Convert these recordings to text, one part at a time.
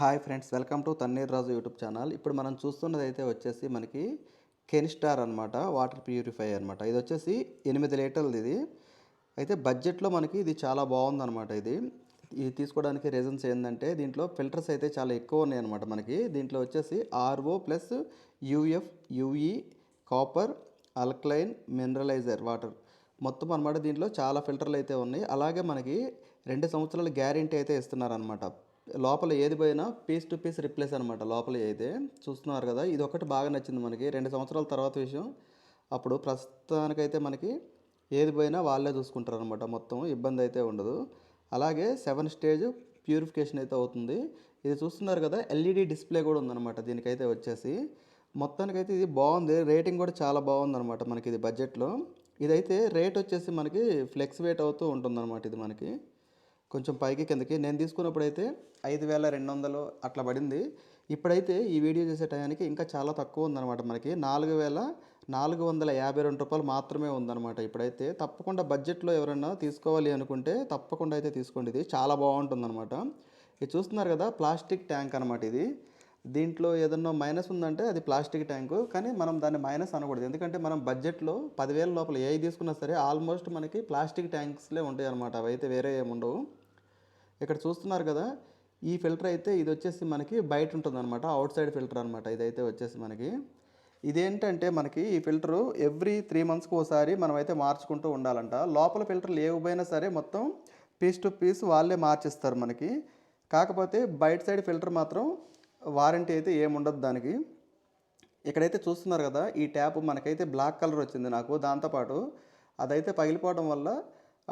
Hi friends welcome to Tanneer Raju YouTube channel. ఇప్పుడు మనం చూస్తున్నది అయితే వచ్చేసి మనకి కెనిస్టార్ అనమాట వాటర్ ప్యూరిఫై అనమాట ఇది వచ్చేసి ఎనిమిది లీటర్లది ఇది. అయితే బడ్జెట్లో మనకి ఇది చాలా బాగుందన్నమాట ఇది. ఇది తీసుకోవడానికి రీజన్స్ ఏంటంటే దీంట్లో ఫిల్టర్స్ అయితే చాలా ఎక్కువ ఉన్నాయి అనమాట మనకి. దీంట్లో వచ్చేసి RO plus UF UE copper alkaline mineralizer water. మొత్తం అనమాట దీంట్లో చాలా ఫిల్టర్లు అయితే ఉన్నాయి. అలాగే మనకి రెండు సంవత్సరాల గ్యారంటీ అయితే ఇస్తున్నారనమాట లోపల ఏది పోయినా పీస్ టు పీస్ రిప్లేస్ అనమాట లోపల అయితే చూస్తున్నారు కదా ఇది ఒకటి బాగా నచ్చింది మనకి. రెండు సంవత్సరాల తర్వాత విషయం. అప్పుడు ప్రస్తుతానికైతే మనకి ఏది పోయినా వాళ్ళే చూసుకుంటారు అనమాట మొత్తం ఇబ్బంది అయితే ఉండదు. అలాగే సెవెన్ స్టేజ్ ప్యూరిఫికేషన్ అయితే అవుతుంది. ఇది చూస్తున్నారు కదా ఎల్ఈడి డిస్ప్లే కూడా ఉందన్నమాట దీనికైతే వచ్చేసి. మొత్తానికైతే ఇది బాగుంది. రేటింగ్ కూడా చాలా బాగుందన్నమాట మనకి ఇది బడ్జెట్లో. ఇదైతే రేట్ వచ్చేసి మనకి ఫ్లెక్సివేట్ అవుతూ ఉంటుందన్నమాట ఇది మనకి. కొంచెం పైకి కిందకి. నేను తీసుకున్నప్పుడు అయితే ఐదు వేల రెండు వందలు అట్లా పడింది. ఇప్పుడైతే ఈ వీడియో చేసే టయానికి ఇంకా చాలా తక్కువ ఉందన్నమాట మనకి. నాలుగు వేల నాలుగు వందల యాభై రెండు రూపాయలు మాత్రమే ఉందన్నమాట ఇప్పుడైతే. తప్పకుండా బడ్జెట్లో ఎవరైనా తీసుకోవాలి అనుకుంటే తప్పకుండా అయితే తీసుకోండి. ఇది చాలా బాగుంటుందన్నమాట. ఇది చూస్తున్నారు కదా ప్లాస్టిక్ ట్యాంక్ అనమాట ఇది. దీంట్లో ఏదన్నా మైనస్ ఉందంటే అది ప్లాస్టిక్ ట్యాంకు. కానీ మనం దాన్ని మైనస్ అనకూడదు. ఎందుకంటే మనం బడ్జెట్లో పదివేల లోపల ఏ తీసుకున్నా సరే ఆల్మోస్ట్ మనకి ప్లాస్టిక్ ట్యాంక్స్లే ఉంటాయి అనమాట అవి అయితే వేరే ఏముండవు. ఇక్కడ చూస్తున్నారు కదా ఈ ఫిల్టర్ అయితే ఇది వచ్చేసి మనకి బయట ఉంటుందన్నమాట అవుట్ సైడ్ ఫిల్టర్ అనమాట ఇదైతే వచ్చేసి మనకి. ఇదేంటంటే మనకి ఈ ఫిల్టరు ఎవ్రీ త్రీ మంత్స్కి ఒకసారి మనమైతే మార్చుకుంటూ ఉండాలంట. లోపల ఫిల్టర్లు ఏవైనా సరే మొత్తం పీస్ టు పీస్ వాళ్ళే మార్చిస్తారు మనకి. కాకపోతే బయట సైడ్ ఫిల్టర్ మాత్రం వారంటీ అయితే ఏముండదు దానికి. ఇక్కడైతే చూస్తున్నారు కదా ఈ ట్యాప్ మనకైతే బ్లాక్ కలర్ వచ్చింది నాకు దాంతోపాటు. అదైతే పగిలిపోవడం వల్ల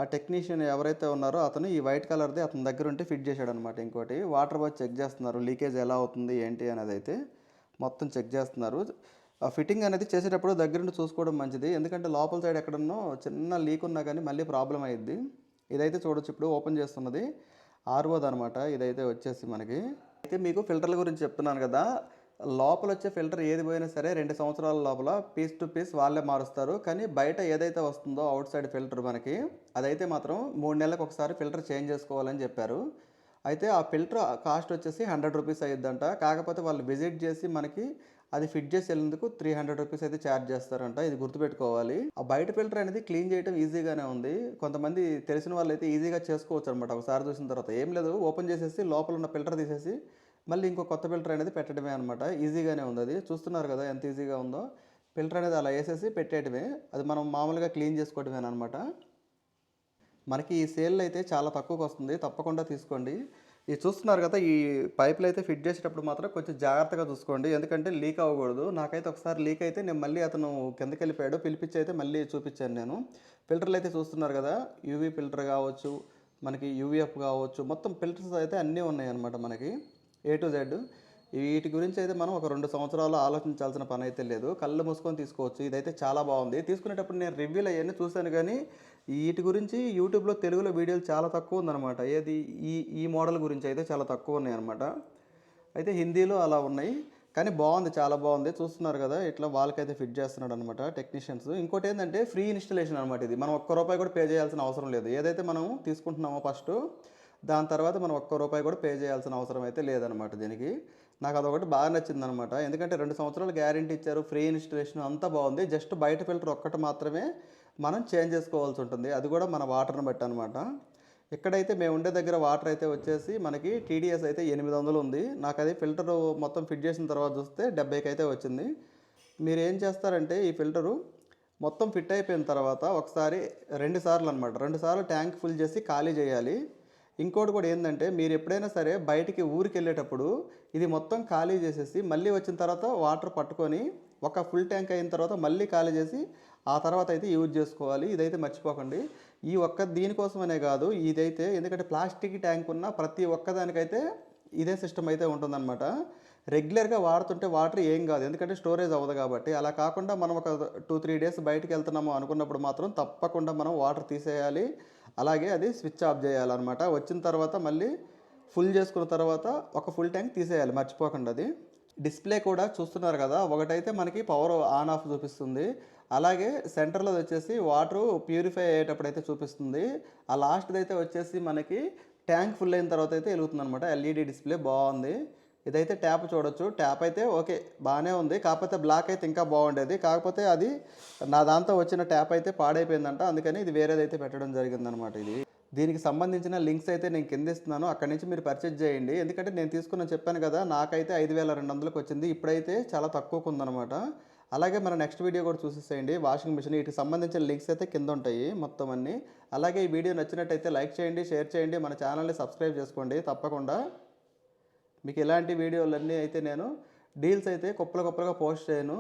ఆ టెక్నీషియన్ ఎవరైతే ఉన్నారో అతను ఈ వైట్ కలర్ది అతని దగ్గర ఉంటే ఫిట్ చేశాడు అనమాట ఇంకోటి. వాటర్ బాత్ చెక్ చేస్తున్నారు. లీకేజ్ ఎలా అవుతుంది ఏంటి అనేది అయితే మొత్తం చెక్ చేస్తున్నారు. ఆ ఫిట్టింగ్ అనేది చేసేటప్పుడు దగ్గరుండి చూసుకోవడం మంచిది. ఎందుకంటే లోపల సైడ్ ఎక్కడన్నో చిన్న లీక్ ఉన్నా కానీ మళ్ళీ ప్రాబ్లం అయ్యిద్ది ఇదైతే చూడొచ్చు. ఇప్పుడు ఓపెన్ చేస్తున్నది ఆర్ఓది అనమాట ఇదైతే వచ్చేసి మనకి. అయితే మీకు ఫిల్టర్ల గురించి చెప్తున్నాను కదా. లోపల వచ్చే ఫిల్టర్ ఏది పోయినా సరే రెండు సంవత్సరాల లోపల పీస్ టు పీస్ వాళ్ళే మారుస్తారు. కానీ బయట ఏదైతే వస్తుందో అవుట్ సైడ్ ఫిల్టర్ మనకి అదైతే మాత్రం మూడు నెలలకు ఒకసారి ఫిల్టర్ చేంజ్ చేసుకోవాలని చెప్పారు. అయితే ఆ ఫిల్టర్ కాస్ట్ వచ్చేసి హండ్రెడ్ రూపీస్ అయ్యిద్దంట కాకపోతే వాళ్ళు విజిట్ చేసి మనకి అది ఫిట్ చేసి వెళ్ళేందుకు త్రీ హండ్రెడ్ రూపీస్ అయితే ఛార్జ్ చేస్తారంట. ఇది గుర్తుపెట్టుకోవాలి. ఆ బయట ఫిల్టర్ అనేది క్లీన్ చేయడం ఈజీగానే ఉంది. కొంతమంది తెలిసిన వాళ్ళు అయితే ఈజీగా చేసుకోవచ్చు అనమాట ఒకసారి చూసిన తర్వాత ఏం లేదు. ఓపెన్ చేసేసి లోపల ఉన్న ఫిల్టర్ తీసేసి మళ్ళీ ఇంకో కొత్త ఫిల్టర్ అనేది పెట్టడమే అనమాట ఈజీగానే ఉంది అది. చూస్తున్నారు కదా ఎంత ఈజీగా ఉందో. ఫిల్టర్ అనేది అలా వేసేసి పెట్టేయటమే అది మనం మామూలుగా క్లీన్ చేసుకోవటమే అనమాట మనకి ఈ సేల్ అయితే చాలా తక్కువకు వస్తుంది. తప్పకుండా తీసుకోండి. ఇది చూస్తున్నారు కదా ఈ పైపులు అయితే ఫిట్ చేసేటప్పుడు మాత్రం కొంచెం జాగ్రత్తగా చూసుకోండి. ఎందుకంటే లీక్ అవ్వకూడదు. నాకైతే ఒకసారి లీక్ అయితే నేను మళ్ళీ అతను కిందకి వెళ్ళిపోయాడు. పిలిపించి అయితే మళ్ళీ చూపించాను నేను. ఫిల్టర్లు అయితే చూస్తున్నారు కదా యూవీ ఫిల్టర్ కావచ్చు మనకి యూవీఎఫ్ కావచ్చు మొత్తం ఫిల్టర్స్ అయితే అన్నీ ఉన్నాయి అనమాట మనకి. ఏ టు జెడ్ వీటి గురించి అయితే మనం ఒక రెండు సంవత్సరాలు ఆలోచించాల్సిన పని అయితే లేదు. కళ్ళు మూసుకొని తీసుకోవచ్చు. ఇదైతే చాలా బాగుంది. తీసుకునేటప్పుడు నేను రివ్యూలు అవన్నీ చూశాను కానీ వీటి గురించి యూట్యూబ్లో తెలుగులో వీడియోలు చాలా తక్కువ ఉందన్నమాట. ఏది? ఈ ఈ మోడల్ గురించి అయితే చాలా తక్కువ ఉన్నాయన్నమాట. అయితే హిందీలో అలా ఉన్నాయి. కానీ బాగుంది. చాలా బాగుంది. చూస్తున్నారు కదా ఇట్లా వాళ్ళకైతే ఫిట్ చేస్తున్నాడు అనమాట టెక్నీషియన్స్ ఇంకోటి ఏంటంటే ఫ్రీ ఇన్స్టలేషన్ అనమాట ఇది. మనం ఒక్క రూపాయి కూడా పే చేయాల్సిన అవసరం లేదు. ఏదైతే మనం తీసుకుంటున్నామో ఫస్ట్ దాని తర్వాత మనం ఒక్క రూపాయి కూడా పే చేయాల్సిన అవసరం అయితే లేదనమాట దీనికి. నాకు అదొకటి బాగా నచ్చింది అనమాట ఎందుకంటే రెండు సంవత్సరాలు గ్యారంటీ ఇచ్చారు ఫ్రీ ఇన్స్టలేషన్ అంతా బాగుంది. జస్ట్ బయట ఫిల్టర్ ఒక్కటి మాత్రమే మనం చేంజ్ చేసుకోవాల్సి ఉంటుంది. అది కూడా మన వాటర్ని బట్టి అనమాట ఇక్కడైతే మేము ఉండే దగ్గర వాటర్ అయితే వచ్చేసి మనకి టీడీఎస్ అయితే ఎనిమిది వందలు ఉంది. నాకు అది ఫిల్టర్ మొత్తం ఫిట్ చేసిన తర్వాత చూస్తే డెబ్బైకి అయితే వచ్చింది. మీరు ఏం చేస్తారంటే ఈ ఫిల్టరు మొత్తం ఫిట్ అయిపోయిన తర్వాత ఒకసారి రెండు సార్లు అనమాట రెండు సార్లు ట్యాంక్ ఫుల్ చేసి ఖాళీ చేయాలి. ఇంకోటి కూడా ఏంటంటే మీరు ఎప్పుడైనా సరే బయటికి ఊరికి వెళ్ళేటప్పుడు ఇది మొత్తం ఖాళీ చేసేసి మళ్ళీ వచ్చిన తర్వాత వాటర్ పట్టుకొని ఒక ఫుల్ ట్యాంక్ అయిన తర్వాత మళ్ళీ ఖాళీ చేసి ఆ తర్వాత అయితే యూజ్ చేసుకోవాలి. ఇదైతే మర్చిపోకండి. ఈ ఒక్క దీనికోసమనే కాదు ఇదైతే ఎందుకంటే ప్లాస్టిక్ ట్యాంక్ ఉన్న ప్రతి ఒక్కదానికైతే ఇదే సిస్టమ్ అయితే ఉంటుందన్నమాట. రెగ్యులర్గా వాడుతుంటే వాటర్ ఏం కాదు. ఎందుకంటే స్టోరేజ్ అవ్వదు కాబట్టి. అలా కాకుండా మనం ఒక టూ త్రీ డేస్ బయటికి వెళ్తున్నాము అనుకున్నప్పుడు మాత్రం తప్పకుండా మనం వాటర్ తీసేయాలి. అలాగే అది స్విచ్ ఆఫ్ చేయాలన్నమాట. వచ్చిన తర్వాత మళ్ళీ ఫుల్ చేసుకున్న తర్వాత ఒక ఫుల్ ట్యాంక్ తీసేయాలి మర్చిపోకండి అది. డిస్ప్లే కూడా చూస్తున్నారు కదా ఒకటైతే మనకి పవర్ ఆన్ ఆఫ్ చూపిస్తుంది. అలాగే సెంటర్లో వచ్చేసి వాటర్ ప్యూరిఫై అయ్యేటప్పుడు అయితే చూపిస్తుంది. ఆ లాస్ట్ది అయితే వచ్చేసి మనకి ట్యాంక్ ఫుల్ అయిన తర్వాత అయితే వెలుగుతుంది అనమాట ఎల్ఈడి డిస్ప్లే బాగుంది. ఇదైతే ట్యాప్ చూడొచ్చు. ట్యాప్ అయితే ఓకే బాగానే ఉంది. కాకపోతే బ్లాక్ అయితే ఇంకా బాగుండేది. కాకపోతే అది నా దాంతో వచ్చిన ట్యాప్ అయితే పాడైపోయిందంట. అందుకని ఇది వేరేదైతే పెట్టడం జరిగిందనమాట ఇది. దీనికి సంబంధించిన లింక్స్ అయితే నేను కింద ఇస్తున్నాను. అక్కడి నుంచి మీరు పర్చేజ్ చేయండి. ఎందుకంటే నేను తీసుకున్న చెప్పాను కదా నాకైతే ఐదు వేల రెండు వందలకు వచ్చింది. ఇప్పుడైతే చాలా తక్కువకు ఉందన్నమాట అలాగే మన నెక్స్ట్ వీడియో కూడా చూసేసేయండి. వాషింగ్ మిషన్ వీటికి సంబంధించిన లింక్స్ అయితే కింద ఉంటాయి మొత్తం అన్ని. అలాగే ఈ వీడియో నచ్చినట్టయితే లైక్ చేయండి షేర్ చేయండి. మన ఛానల్ని సబ్స్క్రైబ్ చేసుకోండి. తప్పకుండా మీకు ఇలాంటి వీడియోలన్నీ అయితే నేను డీల్స్ అయితే కుప్పలు కుప్పలుగా పోస్ట్ చేయను.